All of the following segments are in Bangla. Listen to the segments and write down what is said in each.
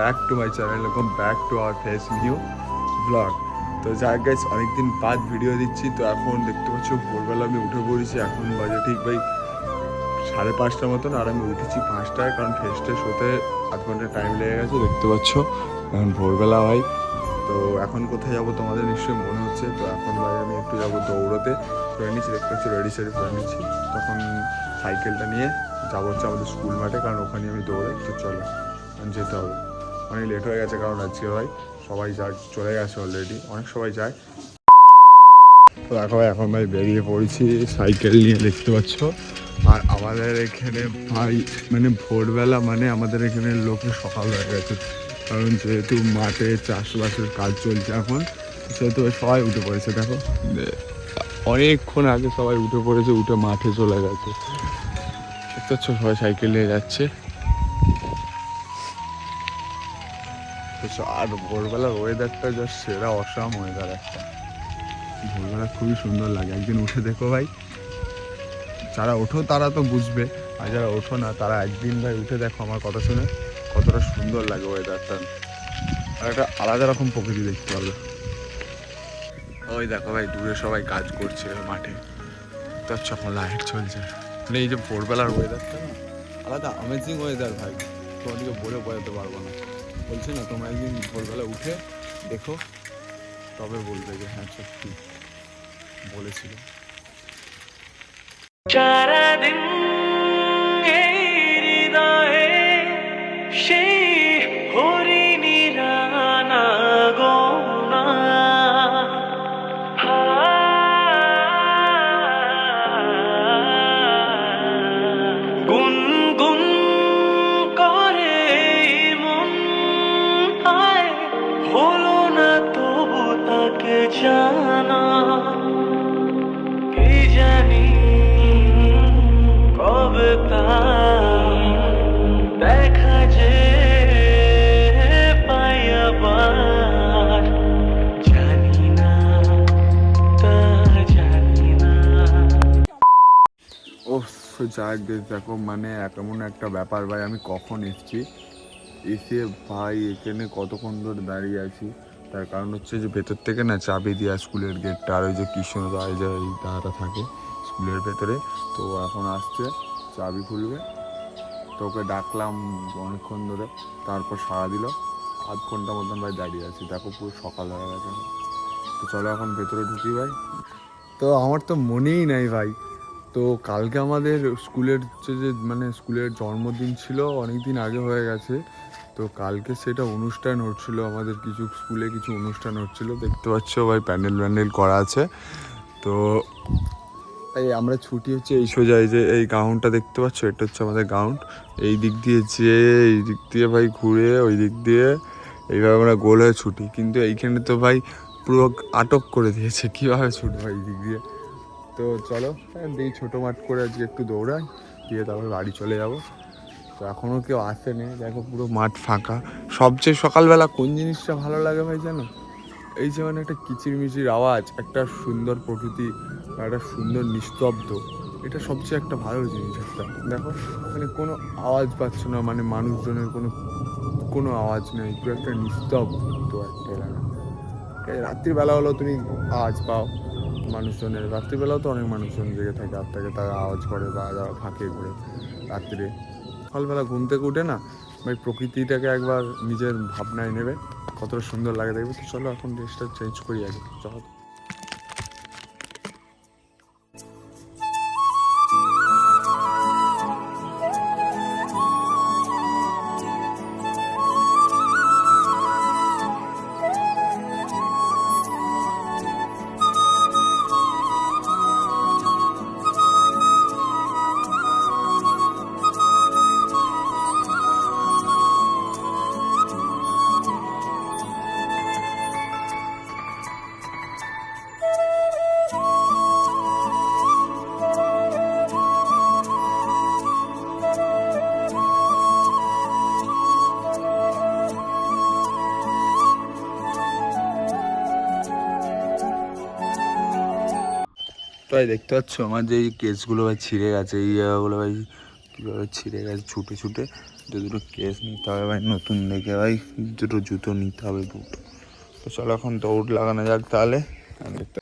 Back to my channel welcome back to our face new vlog তো যাই গাইস অনেকদিন বাদ ভিডিও দিচ্ছি, তো এখন দেখতে পাচ্ছ ভোরবেলা আমি উঠে পড়েছি, এখন বাজে ঠিক ভাই সাড়ে পাঁচটার মতন, আর আমি উঠেছি পাঁচটায়, কারণ ফেস টেস্ট হতে আধ ঘণ্টা টাইম লেগে গেছে, দেখতে পাচ্ছ। এখন ভোরবেলা ভাই, তো এখন কোথায় যাব তোমাদের নিশ্চয়ই মনে হচ্ছে, তো এখন ভাই আমি একটু যাব দৌড়োতে করে নিচ্ছি, দেখতে পাচ্ছি রেডি সেডি করে নিচ্ছি। তখন সাইকেলটা নিয়ে যাব হচ্ছে আমাদের স্কুল মাঠে, কারণ ওখানে আমি দৌড়াই, তো চলো যেতে হবে। অনেক লেট হয়ে গেছে কারণ আজকে ভাই সবাই যায়, চলে গেছে অলরেডি অনেক সবাই যায়। তো দেখো এখন ভাই বেরিয়ে পড়েছি সাইকেল নিয়ে দেখতে পাচ্ছ। আর আমাদের এখানে ভাই মানে ভোরবেলা মানে আমাদের এখানে লোকের সকাল হয়ে গেছে। কারণ যেহেতু মাঠে চাষবাসের কাজ চলছে এখন, সেহেতু সবাই উঠে পড়েছে, দেখো। অনেকক্ষণ আগে সবাই উঠে পড়েছে, উঠে মাঠে চলে গেছে। দেখতে পাচ্ছ সবাই সাইকেল নিয়ে যাচ্ছে। তো আর ভোরবেলার ওয়েদারটা জাস্ট সেরা অসাম ওয়েদার একটা। ভোরবেলা খুবই সুন্দর লাগে। একদিন উঠে দেখো ভাই। যারা ওঠো তারা তো বুঝবে। আর যারা ওঠো না, তারা একদিন ভাই উঠে দেখো আমার কথা শুনে। কতটা সুন্দর লাগে ওয়েদারটা আর একটা আলাদা রকম প্রকৃতি দেখতে পাবে ওই দেখো ভাই, দূরে সবাই কাজ করছে মাঠে। তার যখন লাইট চলছে। মানে এই যে ভোরবেলার ওয়েদারটা না, আলাদা অ্যামেজিং ওয়েদার ভাই। তোমাদেরকে বলে বোঝাতে পারব না। বলছি না তোমরা একদিন ভোরবেলা উঠে দেখো তবে বলবে যে হ্যাঁ সত্যি বলেছিল। দেখা মানে এমন একটা ব্যাপার ভাই, আমি কখন এসছি? এসে ভাই, এখানে কতক্ষণ ধরে দাঁড়িয়ে আছি? তার কারণ হচ্ছে যে ভেতর থেকে না চাবি দেওয়া স্কুলের গেটটা আর ওই যে কৃষ্ণ রায় যে দাঁড়াটা থাকে স্কুলের ভেতরে। তো এখন আসছে, চাবি খুলবে। তো ওকে ডাকলাম অনেকক্ষণ ধরে, তারপর সাড়া দিল। আধ ঘণ্টা মতন ভাই দাঁড়িয়ে আছি। দেখো পুরো সকাল হয়ে গেছে। তো চলো এখন ভেতরে ঢুকি ভাই। তো আমার তো মনেই নাই ভাই। তো কালকে আমাদের স্কুলের হচ্ছে যে মানে স্কুলের জন্মদিন ছিল অনেক দিন আগে হয়ে গেছে। তো কালকে সেটা অনুষ্ঠান হচ্ছিল। আমাদের কিছু স্কুলে কিছু অনুষ্ঠান হচ্ছিল। দেখতে পাচ্ছ ভাই প্যান্ডেল প্যান্ডেল করা আছে। তো এই আমরা ছুটি হচ্ছে এই সোজা এই যে এই গাউনটা দেখতে পাচ্ছ, এটা হচ্ছে আমাদের গাউন এই দিক দিয়ে যেয়ে এই দিক দিয়ে ভাই ঘুরে, ওই দিক দিয়ে। এইভাবে আমরা গোল হয়ে ছুটি। কিন্তু এইখানে তো ভাই পুরো আটক করে দিয়েছে, কীভাবে ছুটবো এই দিক দিয়ে? তো চলো থেকে ছোটো মাঠ করে আজকে একটু দৌড়াই, দিয়ে তারপর বাড়ি চলে যাব। তো এখনও কেউ আসেনি, দেখো পুরো মাঠ ফাঁকা। সবচেয়ে সকালবেলা কোন জিনিসটা ভালো লাগে ভাই জানো? এই যে মানে একটা কিচিরমিচির আওয়াজ, একটা সুন্দর প্রকৃতি একটা সুন্দর নিস্তব্ধ, এটা সবচেয়ে একটা ভালো জিনিস একটা। দেখো মানে কোনো আওয়াজ পাচ্ছ না মানে মানুষজনের কোনো কোনো আওয়াজ নেই, পুরো একটা নিস্তব্ধ একটা এলাকা। রাত্রিবেলা হলেও তুমি আওয়াজ পাও মানুষজনের। রাত্রিবেলাও তো অনেক মানুষজন জেগে থাকে, আর থেকে তারা আওয়াজ করে বা যারা ফাঁকে ঘুরে রাত্রে। সকালবেলা ঘুম থেকে উঠে না ভাই, প্রকৃতিটাকে একবার নিজের ভাবনায় নেবে। কতটা সুন্দর লাগে দেখবে। তো চলো, এখন ড্রেসটা চেঞ্জ করি আগে। চলো। ভাই দেখতে পাচ্ছ? আমার যে কেসগুলো ভাই ছিঁড়ে গেছে এই জায়গাগুলো ভাই কীভাবে ছিঁড়ে গেছে ছুটে ছুটে দু দুটো কেস নিতে হবে ভাই নতুন দেখে ভাই দুটো জুতো নিতে হবে বুট। তো চলো এখন দৌড় লাগানো যাক তাহলে। দেখতে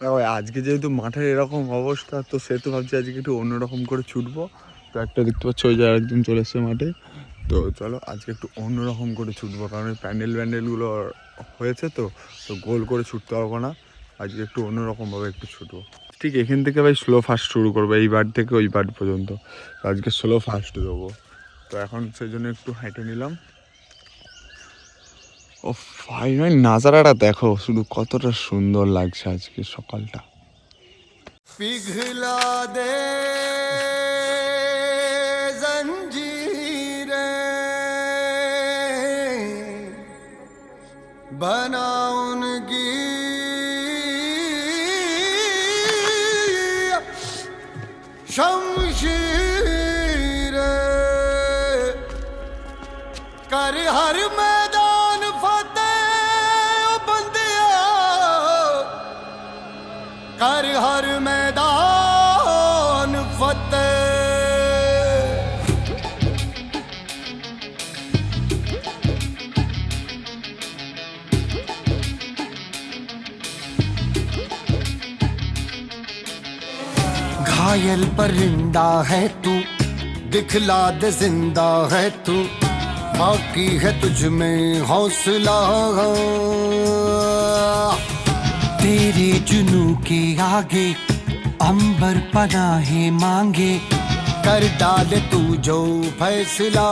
দেখো ভাই, আজকে যেহেতু মাঠের এরকম অবস্থা তো সে তো ভাবছি আজকে একটু অন্যরকম করে ছুটবো। তো একটা দেখতে পাচ্ছ ওই যে একদম চলে এসছে মাঠে। তো চলো আজকে একটু অন্যরকম করে ছুটবো কারণ এই প্যান্ডেল প্যান্ডেলগুলো হয়েছে তো তো গোল করে ছুটতে পারব না। আজকে একটু অন্যরকমভাবে একটু ছুটবো। ঠিক এখান থেকে ভাই স্লো ফাস্ট শুরু করব এই বার থেকে ওই বার পর্যন্ত আজকে স্লো ফাস্ট দেবো। তো এখন সেই জন্য একটু হেঁটে নিলাম। ও ফাইনাল নাজারাটা দেখো, শুধু কতটা সুন্দর লাগছে আজকে সকালটা। পিঘলা দে জঞ্জিরে कर हर मैदान फतेह ओ बंदिया कर हर मैदान फतेह घायल परिंदा है तू दिखला दे जिंदा है तू बाकी है तुझ में हौसला। तेरे जुनू के आगे अंबर पनाहे मांगे, कर डाले तू जो फैसला।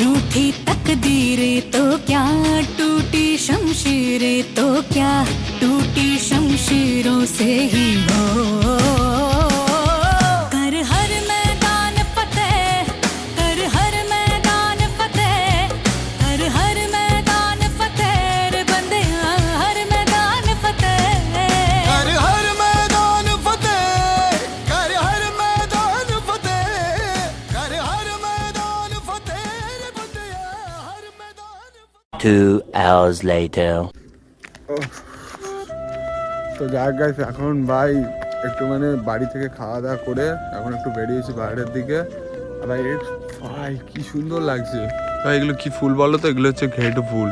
रूठी तकदीरें तो क्या, टूटी शमशीरें तो क्या Two hours later. তো যাক গাছ এখন ভাই একটু মানে বাড়ি থেকে খাওয়া দাওয়া করে এখন একটু বেরিয়েছি বাইরের দিকে। আর ভাই ভাই কি সুন্দর লাগছে। ভাই এগুলো কি ফুল বলো তো? এগুলো হচ্ছে ঘেটু ফুল।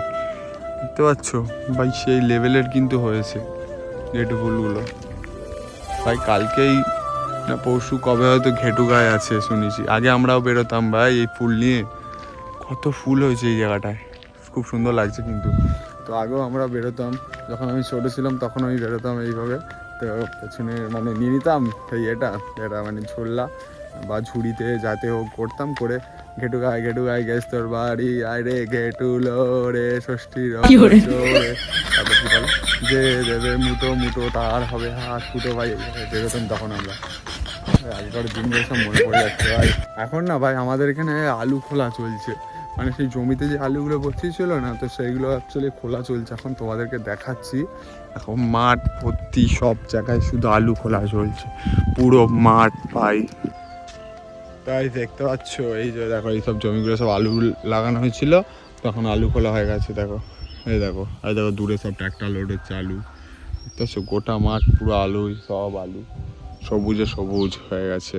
দেখতে পাচ্ছ? ভাই সেই লেভেলের কিন্তু হয়েছে ঘেটু ফুলগুলো। ভাই কালকেই না পরশু কবে হয়তো ঘেটু গায়ে আছে শুনেছি। আগে আমরাও বেরোতাম ভাই এই ফুল নিয়ে। কত ফুল হয়েছে এই জায়গাটায়। খুব সুন্দর লাগছে কিন্তু। তো আগেও আমরা বেরোতাম যখন আমি ছোটো ছিলাম তখন আমি বেরোতাম এইভাবে। তো পেছনে মানে নিয়ে নিতাম এই এটা এটা মানে ঝোল্লা বা ঝুড়িতে যাতে হোক করতাম করে। ঘেটু গায়ে ঘেটু গায়ে গেছ তোর বাড়ি আয় রে রে ষষ্ঠী রে তারপর যে দেবে মুটো মুটো তার হবে হাত ফুটো ভাই বেরোতাম তখন আমরা। আগেকার দিনগুলো সব মনে পড়ে যাচ্ছে ভাই। এখন না ভাই আমাদের এখানে আলু খোলা চলছে। মানে সেই জমিতে যে আলুগুলো বসিয়েছিল না, তো সেইগুলো অ্যাকচুয়ালি খোলা চলছে। এখন তোমাদেরকে দেখাচ্ছি। এখন মাঠ ভর্তি সব জায়গায় শুধু আলু খোলা চলছে। পুরো মাঠ ভাই তাই দেখতে পাচ্ছ, এই যে দেখো, এই সব জমিগুলো সব আলু লাগানো হয়েছিল। তখন আলু খোলা হয়ে গেছে, দেখো। এই দেখো এই দেখো, দূরে সব ট্র্যাক্টর লোড হচ্ছে আলু। দেখতে গোটা মাঠ পুরো আলু সব আলু। সবুজে সবুজ হয়ে গেছে।